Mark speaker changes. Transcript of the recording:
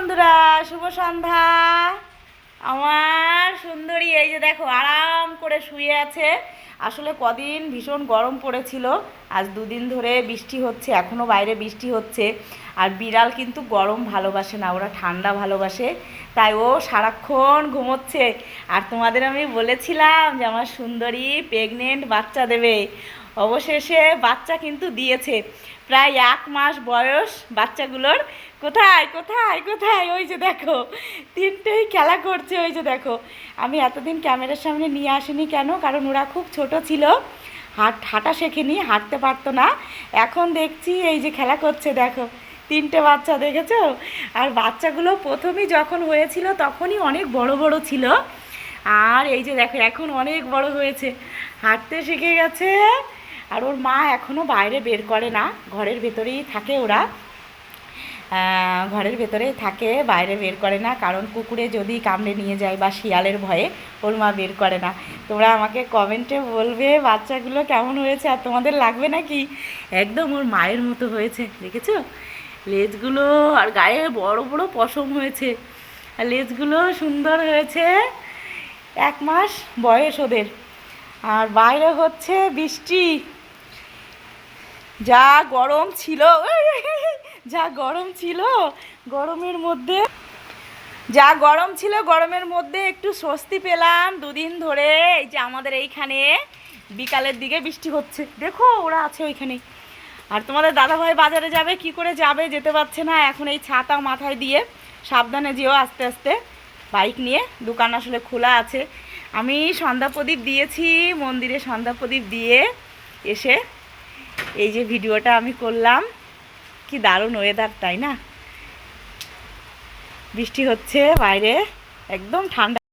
Speaker 1: বন্ধুরা, শুভ সন্ধ্যা। আমার সুন্দরী, এই যে দেখো, আরাম করে শুয়ে আছে। আসলে কদিন ভীষণ গরম পড়েছিল। আজ দুদিন ধরে বৃষ্টি হচ্ছে এখনও বাইরে বৃষ্টি হচ্ছে। আর বিড়াল কিন্তু গরম ভালোবাসে না, ওরা ঠান্ডা ভালোবাসে। তাই ও সারাক্ষণ ঘুমোচ্ছে। আর তোমাদের আমি বলেছিলাম যে আমার সুন্দরী প্রেগনেন্ট বাচ্চা দেবে। অবশেষে বাচ্চা কিন্তু দিয়েছে। প্রায় এক মাস বয়স বাচ্চাগুলোর। কোথায় কোথায় কোথায়? ওই যে দেখো, তিনটেই খেলা করছে, ওই যে দেখো। আমি এতদিন ক্যামেরার সামনে নিয়ে আসিনি কেন? কারণ ওরা খুব ছোট ছিল। হাট, হাঁটা শেখেনি, হাঁটতে পারতো না। এখন দেখছি এই যে খেলা করছে, দেখো। তিনটে বাচ্চা, দেখেছ? আর বাচ্চাগুলো প্রথমেই যখন হয়েছিল, তখনই অনেক বড় বড় ছিল। আর এই যে দেখো, এখন অনেক বড় হয়েছে। হাঁটতে শিখে গেছে। আর ওর মা এখনও বাইরে বের করে না, ঘরের ভেতরেই থাকে ওরা। ঘরের ভেতরেই থাকে, বাইরে বের করে না, কারণ কুকুরে যদি কামড়ে নিয়ে যায় বা শিয়ালের ভয়ে, ওর মা বের করে না। তোমরা আমাকে কমেন্টে বলবে, বাচ্চাগুলো কেমন হয়েছে আর তোমাদের লাগবে নাকি? একদম ওর মায়ের মতো হয়েছে, দেখেছ? লেজগুলো আর গায়ে বড় বড় পশম হয়েছে। আর লেজগুলো সুন্দর হয়েছে, এক মাস বয়স ওদের। আর বাইরে হচ্ছে বৃষ্টি। যা গরম ছিল যা গরম ছিল, গরমের মধ্যে, যা গরম ছিল গরমের মধ্যে একটু স্বস্তি পেলাম দুদিন ধরে। এই যে আমাদের এইখানে বিকালের দিকে বৃষ্টি হচ্ছে। দেখো, ওরা আছে ওইখানে। আর তোমাদের দাদাভাই বাজারে যাবে, কি করে যাবে যেতে পারছে না। এখন এই ছাতা মাথায় দিয়ে সাবধানে যেও আস্তে আস্তে। বাইক নিয়ে, দোকান আসলে খোলা আছে। আমি সন্ধ্যা প্রদীপ দিয়েছি, মন্দিরে সন্ধ্যা প্রদীপ দিয়ে এসে এই যে ভিডিওটা আমি করলাম, কি দারুণ ওয়েদার তাই না? বৃষ্টি হচ্ছে বাইরে, একদম ঠান্ডা